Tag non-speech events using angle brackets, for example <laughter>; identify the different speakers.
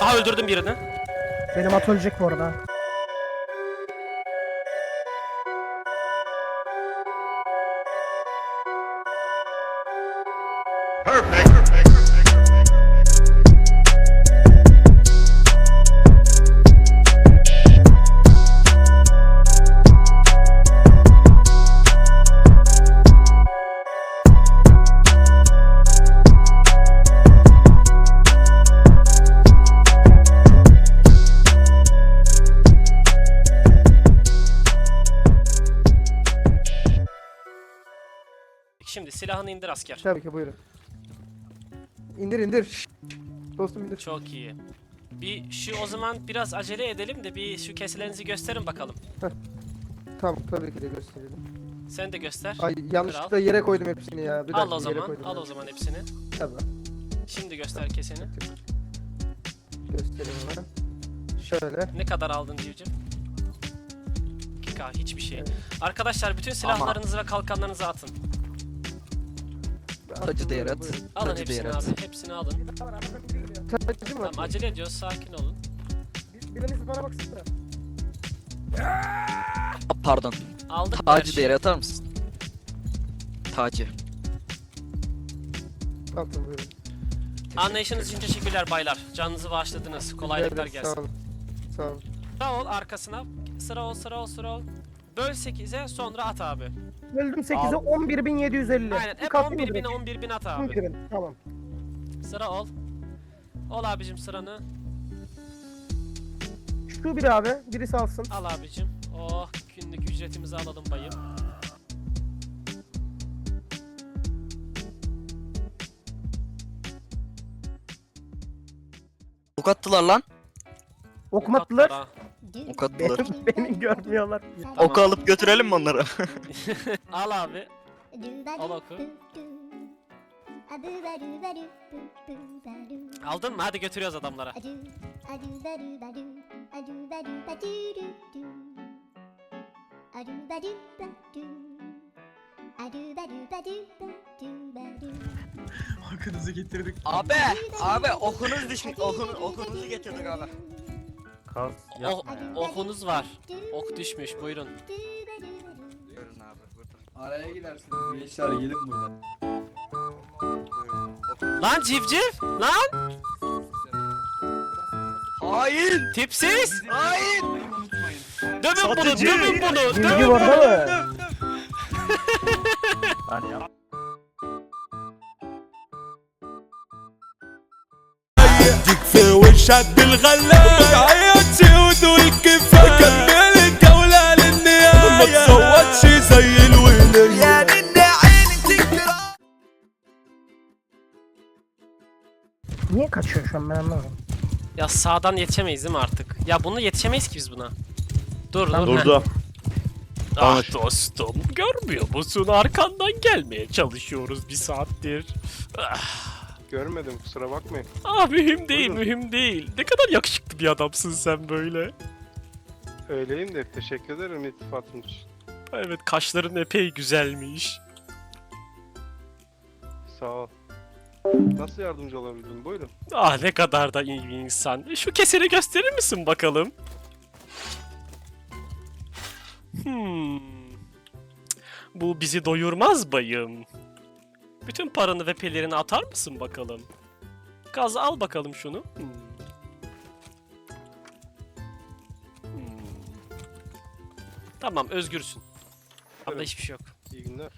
Speaker 1: Aha öldürdüm birini.
Speaker 2: Benim at ölecek bu arada.
Speaker 1: Şimdi silahını indir asker.
Speaker 2: Tabii ki buyurun. İndir indir. Şşş. Dostum indir.
Speaker 1: Çok iyi. Bir şu o zaman biraz acele edelim de bir şu keselerinizi gösterin bakalım.
Speaker 2: Tamam tabii ki de gösterelim.
Speaker 1: Sen de göster.
Speaker 2: Ay yanlışlıkla yere koydum hepsini ya. Bir
Speaker 1: al
Speaker 2: dakika,
Speaker 1: o
Speaker 2: yere
Speaker 1: zaman.
Speaker 2: koydum
Speaker 1: Al
Speaker 2: ya.
Speaker 1: o zaman hepsini.
Speaker 2: Tabii.
Speaker 1: Şimdi göster keseni.
Speaker 2: Göstereyim hemen. Şöyle.
Speaker 1: Ne kadar aldın civciv? 2K hiçbir şey.
Speaker 2: Evet.
Speaker 1: Arkadaşlar bütün silahlarınızı ve kalkanlarınızı atın.
Speaker 3: Tacı değer at.
Speaker 2: Buyurun.
Speaker 1: Alın
Speaker 3: Tacı
Speaker 1: hepsini
Speaker 3: değer at.
Speaker 1: abi. Hepsini alın.
Speaker 2: Tacı mı?
Speaker 1: Tamam acele ediyoruz. Sakin olun.
Speaker 2: Bir- Biriniz bana baksana.
Speaker 3: Aa, Pardon.
Speaker 1: Aldık her
Speaker 3: Tacı
Speaker 1: şeyi.
Speaker 3: değer atar mısın? Tacı.
Speaker 2: Tamam buyurun.
Speaker 1: Anlayışınız için teşekkürler baylar. Canınızı bağışladınız. Kolaylıklar
Speaker 2: Rica ederim,
Speaker 1: gelsin.
Speaker 2: Sağ olun. Sağ olun.
Speaker 1: Sıra ol arkasına. Sıra ol sıra ol sıra ol. Böl 8'e sonra at abi.
Speaker 2: Öldüm 8'e 11.750.
Speaker 1: Aynen hep
Speaker 2: Kalktı mı
Speaker 1: 11 bin
Speaker 2: direkt?
Speaker 1: 11 bin at abi.
Speaker 2: 11.000 tamam.
Speaker 1: Sıra ol. Ol abicim sıranı.
Speaker 2: Şu biri abi. Birisi alsın.
Speaker 1: Al abicim. Oh günlük ücretimizi alalım bayım.
Speaker 3: Ok attılar lan.
Speaker 2: Okumadılar.
Speaker 1: Katlara.
Speaker 3: Ok attılar.
Speaker 2: Beni, beni görmüyorlar.
Speaker 3: Oku alıp götürelim mi onları? <laughs>
Speaker 1: Al abi. Al oku. Aldın mı? Hadi götürüyoruz adamlara.
Speaker 4: Hakkınızı getirdik.
Speaker 3: abi, abi okunuz düşmüş. Okunu, okunuzu getirdik abi.
Speaker 4: Kas
Speaker 1: Oh, okunuz var. Ok düşmüş buyurun.
Speaker 3: Görün abi burada.
Speaker 4: Araya gidersiniz. Gençler gelin buradan.
Speaker 1: Lan civciv! Lan!
Speaker 3: Hain!
Speaker 1: Tipsiz!
Speaker 3: Hain!
Speaker 1: Dövün bunu! Dövün bunu!
Speaker 2: Bilgi
Speaker 1: Dövün
Speaker 2: var
Speaker 1: bunu!
Speaker 2: değil mi?
Speaker 4: Hani yap.
Speaker 5: جيك في وشك بالغلاية عيطش ودول كفاية كمل الجولة للنهاية ما تصوتش زي الولية يعني ان عيني تكره
Speaker 2: Niye kaçıyor şu an ben anlamadım.
Speaker 1: Ya sağdan yetişemeyiz değil mi artık? Ya bunu yetişemeyiz ki biz buna. Dur dur. heh.
Speaker 6: Durdu.
Speaker 1: Ah dostum görmüyor musun? Arkandan gelmeye çalışıyoruz bir saattir.
Speaker 6: Görmedim kusura bakmayın.
Speaker 1: Ah mühim değil
Speaker 6: Buyurun.
Speaker 1: mühim değil. Ne kadar yakışıklı bir adamsın sen böyle.
Speaker 6: Öyleyim de teşekkür ederim iltifatın için.
Speaker 1: Evet kaşların epey güzelmiş.
Speaker 6: Sağ ol. Nasıl yardımcı olabilirim? Buyurun.
Speaker 1: Ah ne kadar da iyi bir insan. Şu keseni gösterir misin bakalım? Hmm. Bu bizi doyurmaz bayım. Bütün paranı ve pelerini atar mısın bakalım? Gaz al bakalım şunu. Hmm. Hmm. Tamam özgürsün. Abla
Speaker 6: Evet.
Speaker 1: hiçbir şey yok.
Speaker 6: İyi günler.